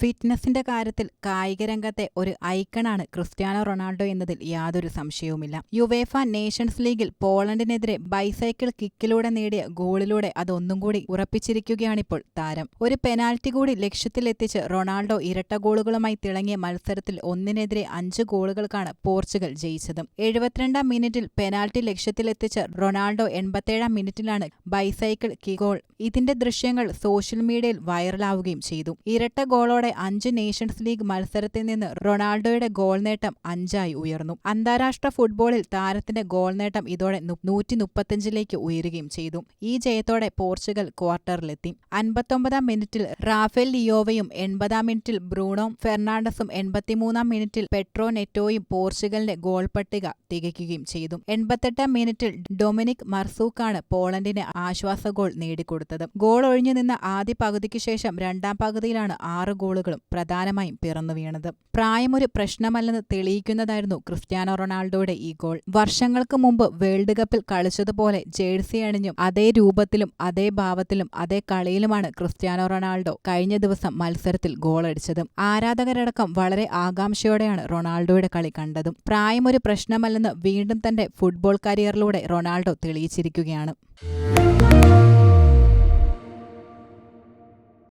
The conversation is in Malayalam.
ഫിറ്റ്നസിന്റെ കാര്യത്തിൽ കായിക രംഗത്തെ ഒരു ഐക്കണാണ് ക്രിസ്ത്യാനോ റൊണാൾഡോ എന്നതിൽ യാതൊരു സംശയവുമില്ല. യുവേഫ നേഷൻസ് ലീഗിൽ പോളണ്ടിനെതിരെ ബൈസൈക്കിൾ കിക്കിലൂടെ നേടിയ ഗോളിലൂടെ അതൊന്നും കൂടി ഉറപ്പിച്ചിരിക്കുകയാണിപ്പോൾ താരം. ഒരു പെനാൽറ്റി കൂടി ലക്ഷ്യത്തിലെത്തിച്ച് റൊണാൾഡോ ഇരട്ട ഗോളുകളുമായി തിളങ്ങിയ മത്സരത്തിൽ ഒന്നിനെതിരെ അഞ്ച് ഗോളുകൾക്കാണ് പോർച്ചുഗൽ ജയിച്ചത്. എഴുപത്തിരണ്ടാം മിനിറ്റിൽ പെനാൽറ്റി ലക്ഷ്യത്തിലെത്തിച്ച റൊണാൾഡോ എൺപത്തേഴാം മിനിറ്റിലാണ് ബൈസൈക്കിൾ കിഗോൾ ഇതിന്റെ ദൃശ്യങ്ങൾ സോഷ്യൽ മീഡിയയിൽ വൈറലാവുകയും ചെയ്തു. ഇരട്ട ഗോളോടെ അഞ്ച് നേഷൻസ് ലീഗ് മത്സരത്തിൽ നിന്ന് റൊണാൾഡോയുടെ ഗോൾ നേട്ടം അഞ്ചായി ഉയർന്നു. അന്താരാഷ്ട്ര ഫുട്ബോളിൽ താരത്തിന്റെ ഗോൾ നേട്ടം ഇതോടെ നൂറ്റി മുപ്പത്തിയഞ്ചിലേക്ക് ഉയരുകയും ചെയ്തു. ഈ ജയത്തോടെ പോർച്ചുഗൽ ക്വാർട്ടറിലെത്തി. അൻപത്തൊമ്പതാം മിനിറ്റിൽ റാഫേൽ ലിയോവയും എൺപതാം മിനിറ്റിൽ ബ്രൂണോ ഫെർണാണ്ടസും എൺപത്തിമൂന്നാം മിനിറ്റിൽ പെട്രോ നെറ്റോയും പോർച്ചുഗലിന്റെ ഗോൾ പട്ടിക തികയ്ക്കുകയും ചെയ്തു. എൺപത്തെട്ടാം മിനിറ്റിൽ ഡൊമിനിക് മർസൂക്കാണ് പോളണ്ടിന് ആശ്വാസ ഗോൾ നേടിക്കൊടുത്തത്. ഗോൾ ഒഴിഞ്ഞു നിന്ന ആദ്യ പകുതിക്ക് ശേഷം രണ്ടാം പകുതിയിലാണ് ആറ് ഗോളുകളും പ്രധാനമായും പിറന്നു വീണത്. പ്രായമൊരു പ്രശ്നമല്ലെന്ന് തെളിയിക്കുന്നതായിരുന്നു ക്രിസ്ത്യാനോ റൊണാൾഡോയുടെ ഈ ഗോൾ. വർഷങ്ങൾക്ക് മുമ്പ് വേൾഡ് കപ്പിൽ കളിച്ചതുപോലെ ജേഴ്സി അണിഞ്ഞും അതേ രൂപത്തിലും അതേ ഭാവത്തിലും അതേ കളിയിലുമാണ് ക്രിസ്ത്യാനോ റൊണാൾഡോ കഴിഞ്ഞ ദിവസം മത്സരത്തിൽ ഗോളടിച്ചത് ആരാധകരടക്കം വളരെ ആകാംക്ഷയോടെയാണ് റൊണാൾഡോയുടെ കളി കണ്ടതും. പ്രായമൊരു പ്രശ്നമല്ലെന്ന് വീണ്ടും തന്റെ ഫുട്ബോൾ കരിയറിലൂടെ റൊണാൾഡോ തെളിയിച്ചിരിക്കുകയാണ്.